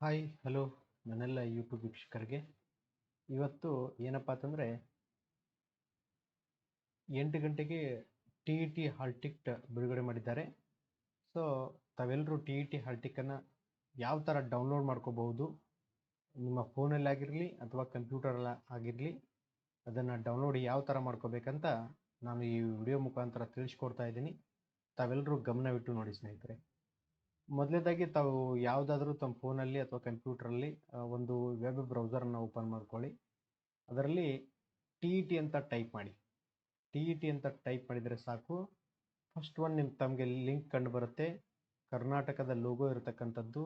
Hi hello ನನ್ನೆಲ್ಲ YouTube ವೀಕ್ಷಕರಿಗೆ. ಇವತ್ತು ಏನಪ್ಪಾ ಅಂತಂದರೆ, ಎಂಟು ಗಂಟೆಗೆ T E T hall ticket ಬಿಡುಗಡೆ ಮಾಡಿದ್ದಾರೆ. ಸೊ ತಾವೆಲ್ಲರೂ ಟಿ ಇ ಟಿ ಹಾಲ್ ಟಿಕ್ಕನ್ನು ಯಾವ ಥರ ಡೌನ್ಲೋಡ್ ಮಾಡ್ಕೋಬಹುದು? ನಿಮ್ಮ ಫೋನಲ್ಲಿ ಆಗಿರಲಿ ಅಥವಾ ಕಂಪ್ಯೂಟರಲ್ಲಿ ಆಗಿರಲಿ, ಅದನ್ನು ಡೌನ್ಲೋಡ್ ಯಾವ ಥರ ಮಾಡ್ಕೋಬೇಕಂತ ನಾನು ಈ ವಿಡಿಯೋ ಮುಖಾಂತರ ತಿಳಿಸ್ಕೊಡ್ತಾ ಇದ್ದೀನಿ. ತಾವೆಲ್ಲರೂ ಗಮನವಿಟ್ಟು ನೋಡಿ ಸ್ನೇಹಿತರೆ. ಮೊದಲನೇದಾಗಿ ತಾವು ಯಾವುದಾದ್ರೂ ತಮ್ಮ ಫೋನಲ್ಲಿ ಅಥವಾ ಕಂಪ್ಯೂಟ್ರಲ್ಲಿ ಒಂದು ವೆಬ್ ಬ್ರೌಸರನ್ನು ಓಪನ್ ಮಾಡ್ಕೊಳ್ಳಿ. ಅದರಲ್ಲಿ ಟಿ ಇ ಟಿ ಅಂತ ಟೈಪ್ ಮಾಡಿ. ಟಿ ಇ ಟಿ ಅಂತ ಟೈಪ್ ಮಾಡಿದರೆ ಸಾಕು. ಫಸ್ಟ್ ಒನ್ ನಿಮ್ಮ ತಮಗೆ ಲಿಂಕ್ ಕಂಡು ಬರುತ್ತೆ. ಕರ್ನಾಟಕದ ಲೋಗೋ ಇರತಕ್ಕಂಥದ್ದು.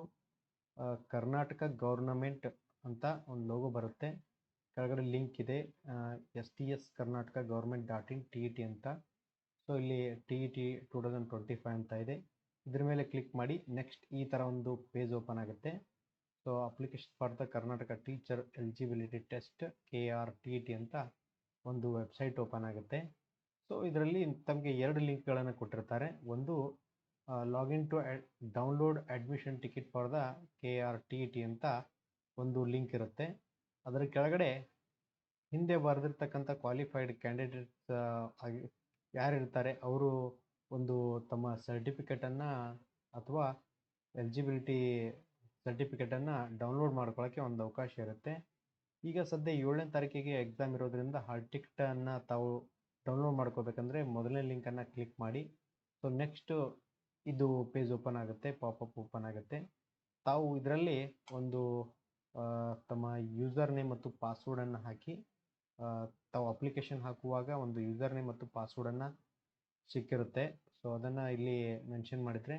ಕರ್ನಾಟಕ ಗೌರ್ನಮೆಂಟ್ ಅಂತ ಒಂದು ಲೋಗೋ ಬರುತ್ತೆ. ಕೆಳಗಡೆ ಲಿಂಕ್ ಇದೆ. S T S Karnataka government dot in T E T ಅಂತ. ಸೊ, ಇಲ್ಲಿ T E T two thousand twenty five ಅಂತ ಇದೆ. ಇದ್ರ ಮೇಲೆ ಕ್ಲಿಕ್ ಮಾಡಿ ನೆಕ್ಸ್ಟ್ ಈ ಥರ ಒಂದು ಪೇಜ್ ಓಪನ್ ಆಗುತ್ತೆ. So application for the Karnataka teacher eligibility test K R T T ಅಂತ ಒಂದು ವೆಬ್ಸೈಟ್ ಓಪನ್ ಆಗುತ್ತೆ. ಸೊ ಇದರಲ್ಲಿ ತಮಗೆ ಎರಡು ಲಿಂಕ್ಗಳನ್ನು ಕೊಟ್ಟಿರ್ತಾರೆ. ಒಂದು login to download admission ticket for the K R T T ಅಂತ ಒಂದು ಲಿಂಕ್ ಇರುತ್ತೆ. ಅದರ ಕೆಳಗಡೆ ಹಿಂದೆ ಬರೆದಿರ್ತಕ್ಕಂಥ ಕ್ವಾಲಿಫೈಡ್ ಕ್ಯಾಂಡಿಡೇಟ್ಸ್ ಆಗಿ, ಯಾರಿರ್ತಾರೆ? ಅವರು ಒಂದು ತಮ್ಮ ಸರ್ಟಿಫಿಕೇಟನ್ನು ಅಥವಾ ಎಲಿಜಿಬಿಲಿಟಿ ಸರ್ಟಿಫಿಕೇಟನ್ನು ಡೌನ್ಲೋಡ್ ಮಾಡ್ಕೊಳ್ಳೋಕ್ಕೆ ಒಂದು ಅವಕಾಶ ಇರುತ್ತೆ. ಈಗ ಸದ್ಯ ಏಳನೇ ತಾರೀಕಿಗೆ ಎಕ್ಸಾಮ್ ಇರೋದ್ರಿಂದ ಹಾಲ್ ಟಿಕೆಟನ್ನು ತಾವು ಡೌನ್ಲೋಡ್ ಮಾಡ್ಕೋಬೇಕಂದ್ರೆ ಮೊದಲನೇ ಲಿಂಕನ್ನು ಕ್ಲಿಕ್ ಮಾಡಿ. ಸೊ ನೆಕ್ಸ್ಟು ಇದು ಪೇಜ್ ಓಪನ್ ಆಗುತ್ತೆ ಪಾಪಪ್ ಓಪನ್ ಆಗುತ್ತೆ. ತಾವು ಇದರಲ್ಲಿ ಒಂದು ತಮ್ಮ ಯೂಸರ್ ನೇಮ್ ಮತ್ತು ಪಾಸ್ವರ್ಡನ್ನು ಹಾಕಿ ತಾವು ಅಪ್ಲಿಕೇಶನ್ ಹಾಕುವಾಗ ಒಂದು ಯೂಸರ್ ನೇಮ್ ಮತ್ತು ಪಾಸ್ವರ್ಡನ್ನು ಸಿಕ್ಕಿರುತ್ತೆ. ಸೊ ಅದನ್ನು ಇಲ್ಲಿ ಮೆನ್ಷನ್ ಮಾಡಿದರೆ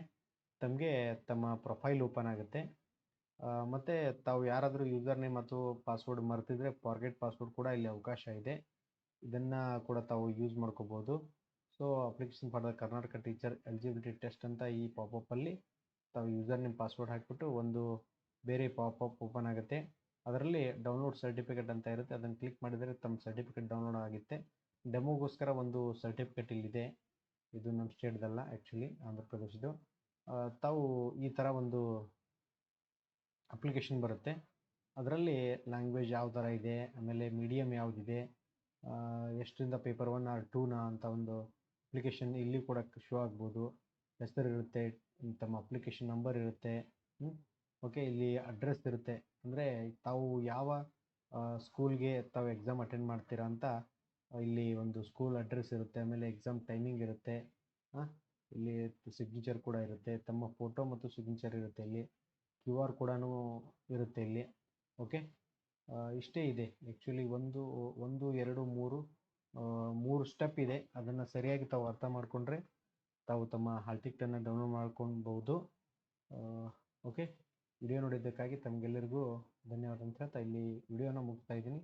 ತಮಗೆ ತಮ್ಮ ಪ್ರೊಫೈಲ್ ಓಪನ್ ಆಗುತ್ತೆ. ಮತ್ತು ತಾವು ಯಾರಾದರೂ ಯೂಸರ್ ನೇಮ್ ಮತ್ತು ಪಾಸ್ವರ್ಡ್ ಮರೆತಿದ್ರೆ ಫಾರ್ಗೆಟ್ ಪಾಸ್ವರ್ಡ್ ಕೂಡ ಇಲ್ಲಿ ಅವಕಾಶ ಇದೆ. ಇದನ್ನು ಕೂಡ ತಾವು ಯೂಸ್ ಮಾಡ್ಕೋಬೋದು. So application for the Karnataka teacher eligibility test ಅಂತ ಈ ಪಾಪಪ್ಪಲ್ಲಿ ತಾವು ಯೂಸರ್ ನೇಮ್ ಪಾಸ್ವರ್ಡ್ ಹಾಕಿಬಿಟ್ಟು ಒಂದು ಬೇರೆ ಪಾಪಪ್ ಓಪನ್ ಆಗುತ್ತೆ. ಅದರಲ್ಲಿ ಡೌನ್ಲೋಡ್ ಸರ್ಟಿಫಿಕೇಟ್ ಅಂತ ಇರುತ್ತೆ. ಅದನ್ನು ಕ್ಲಿಕ್ ಮಾಡಿದರೆ ತಮ್ಮ ಸರ್ಟಿಫಿಕೇಟ್ ಡೌನ್ಲೋಡ್ ಆಗುತ್ತೆ. ಡೆಮೋಗೋಸ್ಕರ ಒಂದು ಸರ್ಟಿಫಿಕೇಟ್ ಇಲ್ಲಿದೆ. ಇದು ನಮ್ಮ ಸ್ಟೇಟ್ದಲ್ಲ ಆ್ಯಕ್ಚುಲಿ ಆಂಧ್ರ ಪ್ರದೇಶದ್ದು. ತಾವು ಈ ಥರ ಒಂದು ಅಪ್ಲಿಕೇಶನ್ ಬರುತ್ತೆ. ಅದರಲ್ಲಿ ಲ್ಯಾಂಗ್ವೇಜ್ ಯಾವ ಥರ ಇದೆ, ಆಮೇಲೆ ಮೀಡಿಯಮ್ ಯಾವುದಿದೆ ಎಷ್ಟರಿಂದ ಪೇಪರ್ ಒನ್ ಆರ್ ಟೂನ ಅಂತ ಒಂದು ಅಪ್ಲಿಕೇಶನ್ ಇಲ್ಲಿ ಕೂಡ ಶೋ ಆಗ್ಬೋದು. ಹೆಸರು ಇರುತ್ತೆ, ತಮ್ಮ ಅಪ್ಲಿಕೇಶನ್ ನಂಬರ್ ಇರುತ್ತೆ ಓಕೆ ಇಲ್ಲಿ ಅಡ್ರೆಸ್ ಇರುತ್ತೆ. ಅಂದರೆ ತಾವು ಯಾವ ಸ್ಕೂಲ್ಗೆ ತಾವು ಎಕ್ಸಾಮ್ ಅಟೆಂಡ್ ಮಾಡ್ತೀರಾ ಅಂತ ಇಲ್ಲಿ ಒಂದು ಸ್ಕೂಲ್ ಅಡ್ರೆಸ್ ಇರುತ್ತೆ, ಆಮೇಲೆ ಎಕ್ಸಾಮ್ ಟೈಮಿಂಗ್ ಇರುತ್ತೆ ಇಲ್ಲಿ ಸಿಗ್ನೇಚರ್ ಕೂಡ ಇರುತ್ತೆ, ತಮ್ಮ ಫೋಟೋ ಮತ್ತು ಸಿಗ್ನೇಚರ್ ಇರುತ್ತೆ ಇಲ್ಲಿ ಕ್ಯೂ ಆರ್ ಕೂಡ ಇರುತ್ತೆ ಇಲ್ಲಿ ಓಕೆ ಇಷ್ಟೇ ಇದೆ. ಆ್ಯಕ್ಚುಲಿ ಒಂದು ಒಂದು, ಎರಡು, ಮೂರು ಮೂರು ಸ್ಟೆಪ್ ಇದೆ. ಅದನ್ನು ಸರಿಯಾಗಿ ತಾವು ಅರ್ಥ ಮಾಡಿಕೊಂಡ್ರೆ ತಾವು ತಮ್ಮ ಹಾಲ್ ಟಿಕೆಟನ್ನು ಡೌನ್ಲೋಡ್ ಮಾಡ್ಕೊಳ್ಬೋದು ಓಕೆ ವಿಡಿಯೋ ನೋಡಿದ್ದಕ್ಕಾಗಿ ತಮಗೆಲ್ಲರಿಗೂ ಧನ್ಯವಾದ ಅಂತ ಹೇಳ್ತಾ ಇಲ್ಲಿ ವಿಡಿಯೋನ ಮುಗಿಸ್ತಾ ಇದ್ದೀನಿ.